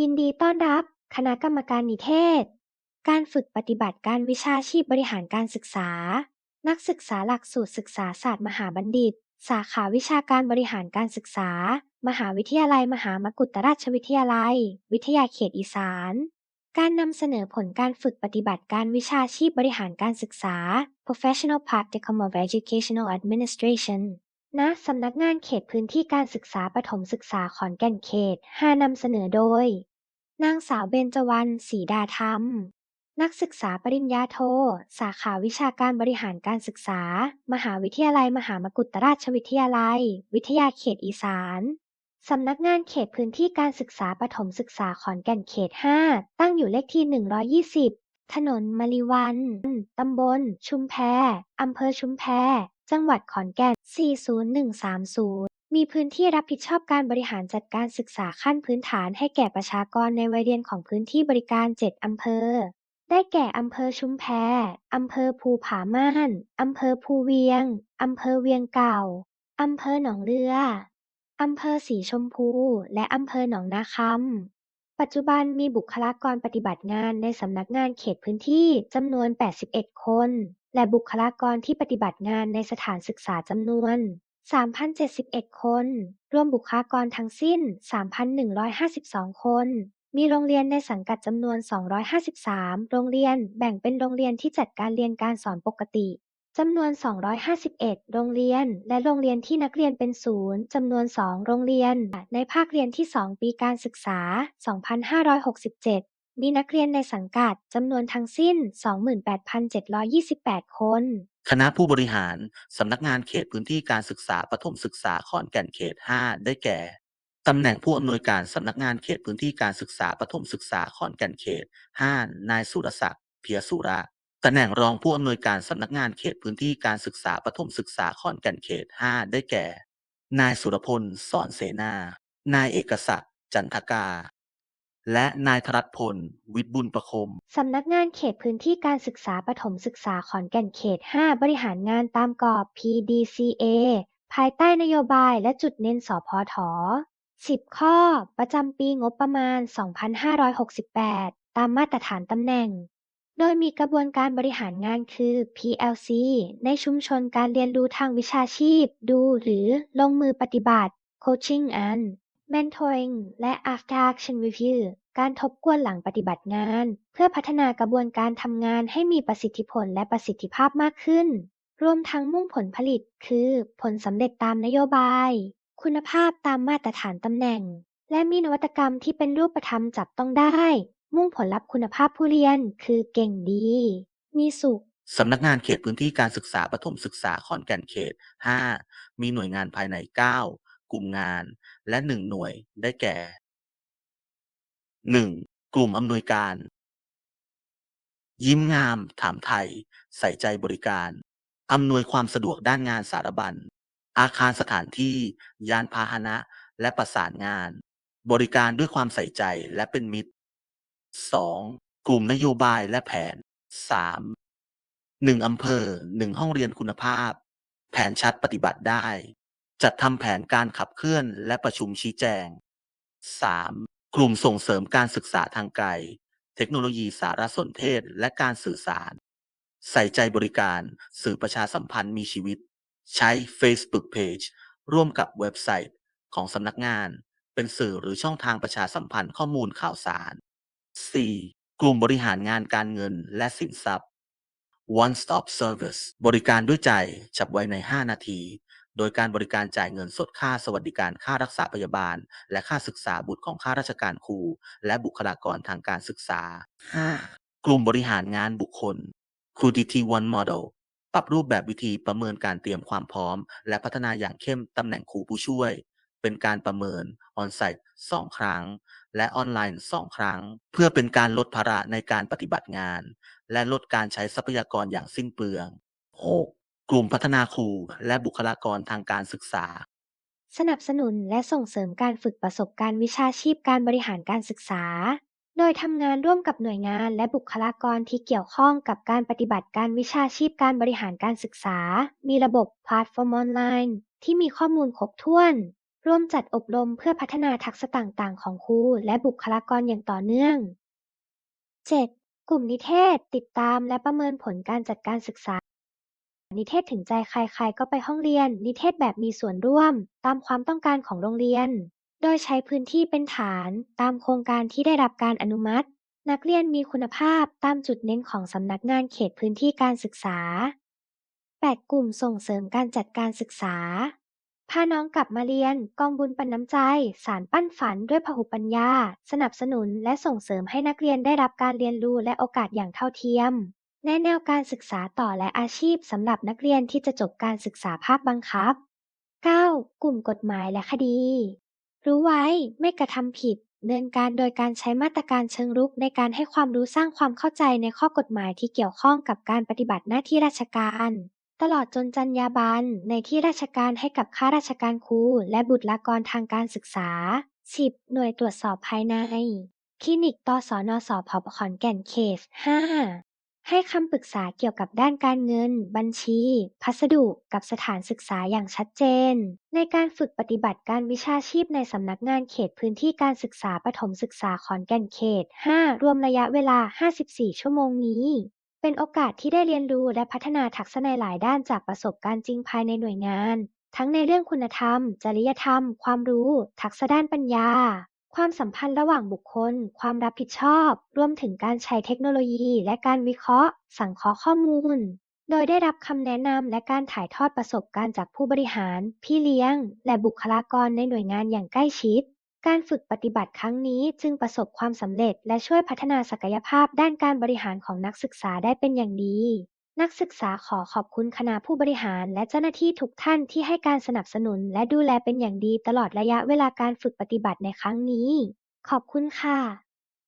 ยินดีต้อนรับ คณะกรรมการนิเทศ การฝึกปฏิบัติการวิชาชีพบริหารการศึกษา นักศึกษาหลักสูตรศึกษาศาสตร์มหาบัณฑิต สาขาวิชาการบริหารการศึกษา มหาวิทยาลัยมหามกุฏราชวิทยาลัย วิทยาเขตอีสาน การนำเสนอผลการฝึกปฏิบัติการวิชาชีพบริหารการศึกษา Professional Practicum of Educational Administration ณสำนักงานเขตพื้นที่การศึกษาประถมศึกษาขอนแก่นเขต 5นำเสนอโดย นางสาวเบญจวรรณ ศรีดาธรรม นักศึกษาปริญญาโท สาขาวิชาการบริหารการศึกษา มหาวิทยาลัยมหามกุฏราชวิทยาลัย วิทยาเขตอีสานสำนักงานเขตพื้นที่การศึกษาประถมศึกษาขอนแก่นเขต 5 ตั้งอยู่เลขที่ 120 ถนนมะลิวัน ตำบล ชุมแพ อำเภอชุมแพ จังหวัดขอนแก่น 40130 มีพื้นที่รับผิดชอบการบริหารจัดการศึกษาขั้นพื้นฐานให้แก่ประชากรในวัยเรียนของพื้นที่บริการ 7 อำเภอ ได้แก่อำเภอชุมแพ อำเภอภูผาม่าน อำเภอภูเวียง อำเภอเวียงเก่า อำเภอหนองเรือ อำเภอสีชมพู และอำเภอหนองนาคำ ปัจจุบันมีบุคลากรปฏิบัติงานในสำนักงานเขตพื้นที่จำนวน 81 คน และบุคลากรที่ปฏิบัติงานในสถานศึกษาจำนวน 3,071 คน รวมบุคลากรทั้งสิ้น 3,152 คน มีโรงเรียนในสังกัดจำนวน 253 โรงเรียน แบ่งเป็นโรงเรียนที่จัดการเรียนการสอนปกติ จำนวน 251 โรงเรียน และโรงเรียนที่นักเรียนเป็นศูนย์จำนวน 2 โรงเรียน ในภาคเรียนที่ 2 ปีการศึกษา 2567 มีนักเรียนในสังกัดจำนวนทั้งสิ้น 28,728 คน คณะผู้บริหาร สำนักงานเขตพื้นที่การศึกษาประถมศึกษาขอนแก่นเขต 5 ได้แก่ตำแหน่งผู้อำนวยการสำนักงานเขตพื้นที่การศึกษาประถมศึกษาขอนแก่นเขต 5 นายสุรศักดิ์เพียสุระตำแหน่งรองผู้อำนวยการสำนักงานเขตพื้นที่การศึกษาประถมศึกษาขอนแก่นเขต 5 ได้แก่ นายสุรพลสอนเสนา นายเอกศักดิ์จันทกา และนายธรัตพล วิทย์บุญประคม สำนักงานเขตพื้นที่การศึกษาประถมศึกษาขอนแก่นเขต 5 บริหารงานตามกรอบ PDCA ภายใต้นโยบายและจุดเน้นสพท10 ข้อ ประจำปีงบประมาณ 2568 ตามมาตรฐานตำแหน่ง โดยมีกระบวนการบริหารงานคือ PLC ในชุมชนการเรียนรู้ทางวิชาชีพ ดูหรือลงมือปฏิบัติ Coaching and Mentoring และ After Action Review การทบทวนหลังปฏิบัติงาน เพื่อพัฒนากระบวนการทำงานให้มีประสิทธิผลและประสิทธิภาพมากขึ้น รวมทั้งมุ่งผลผลิต คือ ผลสำเร็จตามนโยบาย คุณภาพตามมาตรฐานตำแหน่ง และมีนวัตกรรมที่เป็นรูปธรรมจับต้องได้ มุ่งผลลัพธ์คุณภาพผู้เรียน คือเก่งดี มีสุขสำนักงานเขตพื้นที่การศึกษาประถมศึกษาขอนแก่นเขต 5 มีหน่วยงานภายใน 9 กลุ่มงาน และ1หน่วยได้แก่ 1. กลุ่มอำนวยการ ยิ้มงาม ถามไทย ใส่ใจบริการ อำนวยความสะดวกด้านงานสารบัญ อาคารสถานที่ ยานพาหนะ และประสานงาน บริการด้วยความใส่ใจและเป็นมิตร 2. กลุ่มนโยบายและแผน 3. 1อำเภอ 1 ห้องเรียนคุณภาพ แผนชัดปฏิบัติได้ จัดทำแผนการขับเคลื่อนและประชุมชี้แจง 3. กลุ่มส่งเสริมการศึกษาทางไกล เทคโนโลยีสารสนเทศและการสื่อสาร ใส่ใจบริการสื่อประชาสัมพันธ์มีชีวิต ใช้ Facebook Page ร่วมกับเว็บไซต์ของสำนักงาน เป็นสื่อหรือช่องทางประชาสัมพันธ์ข้อมูลข่าวสาร 4. กลุ่มบริหารงานการเงินและสินทรัพย์ One Stop Service บริการด้วยใจจับไวใน 5 นาที โดยการบริการจ่ายเงินสดค่าสวัสดิการค่ารักษาพยาบาล และค่าศึกษาบุตรของข้าราชการครู และบุคลากรทางการศึกษา 5. กลุ่มบริหารงานบุคคล QDT One Model ปรับรูปแบบวิธีประเมินการเตรียมความพร้อม และพัฒนาอย่างเข้มตำแหน่งครูผู้ช่วย เป็นการประเมินออนไซต์2ครั้ง และออนไลน์2ครั้ง เพื่อเป็นการลดภาระในการปฏิบัติงาน และลดการใช้ทรัพยากรอย่างสิ้นเปลือง 6. กลุ่มพัฒนาครูและบุคลากรทางการศึกษา สนับสนุนและส่งเสริมการฝึกประสบการณ์วิชาชีพการบริหารการศึกษา โดยทำงานร่วมกับหน่วยงานและบุคลากรที่เกี่ยวข้องกับการปฏิบัติการวิชาชีพการบริหารการศึกษา มีระบบแพลตฟอร์มออนไลน์ ที่มีข้อมูลครบถ้วน ร่วมจัดอบรมเพื่อพัฒนาทักษะต่างๆ ของครูและบุคลากรอย่างต่อเนื่อง 7. กลุ่มนิเทศ ติดตามและประเมินผลการจัดการศึกษา นิเทศถึงใจใคร ๆ ก็ไปห้องเรียน นิเทศแบบมีส่วนร่วม ตามความต้องการของโรงเรียน โดยใช้พื้นที่เป็นฐาน ตามโครงการที่ได้รับการอนุมัติ นักเรียนมีคุณภาพตามจุดเน้นของสำนักงานเขตพื้นที่การศึกษา 8. กลุ่มส่งเสริมการจัดการศึกษา พาน้องกลับมาเรียน กองบุญปันน้ำใจ สารปั้นฝันด้วยพหุปัญญา สนับสนุนและส่งเสริมให้นักเรียนได้รับการเรียนรู้และโอกาสอย่างเท่าเทียม แนะแนวการศึกษาต่อและอาชีพสำหรับนักเรียนที่จะจบการศึกษาภาคบังคับ 9. กลุ่มกฎหมายและคดี รู้ไว้ไม่กระทำผิดดำเนินการโดยการใช้มาตรการเชิงรุกในการให้ความรู้สร้างความเข้าใจในข้อกฎหมายที่เกี่ยวข้องกับการปฏิบัติหน้าที่ราชการ ตลอดจนจรรยาบรรณในที่ราชการให้กับข้าราชการครูและบุตรากรทางการศึกษา 10. หน่วยตรวจสอบภายใน คลินิกตสนสพขอนแก่นเขต5 ให้คำปรึกษาเกี่ยวกับด้านการเงิน บัญชี พัสดุ กับสถานศึกษาอย่างชัดเจน ในการฝึกปฏิบัติการวิชาชีพในสำนักงานเขตพื้นที่การศึกษาประถมศึกษาขอนแก่นเขต 5 รวมระยะเวลา 54 ชั่วโมงนี้ เป็นโอกาสที่ได้เรียนรู้และพัฒนาทักษะในหลายด้านจากประสบการณ์จริงภายในหน่วยงาน ทั้งในเรื่องคุณธรรม จริยธรรม ความรู้ ทักษะด้านปัญญา ความสัมพันธ์ระหว่างบุคคล ความรับผิดชอบ รวมถึงการใช้เทคโนโลยี และการวิเคราะห์ สังเคราะห์ข้อมูล โดยได้รับคำแนะนำและการถ่ายทอดประสบการณ์จากผู้บริหาร พี่เลี้ยง และบุคลากรในหน่วยงานอย่างใกล้ชิด การฝึกปฏิบัติครั้งนี้จึงประสบความสำเร็จ และช่วยพัฒนาศักยภาพด้านการบริหารของนักศึกษาได้เป็นอย่างดี นักศึกษาขอขอบคุณคณะผู้บริหารและเจ้าหน้าที่ทุกท่านที่ให้การสนับสนุนและดูแลเป็นอย่างดีตลอดระยะเวลาการฝึกปฏิบัติในครั้งนี้ ขอบคุณค่ะ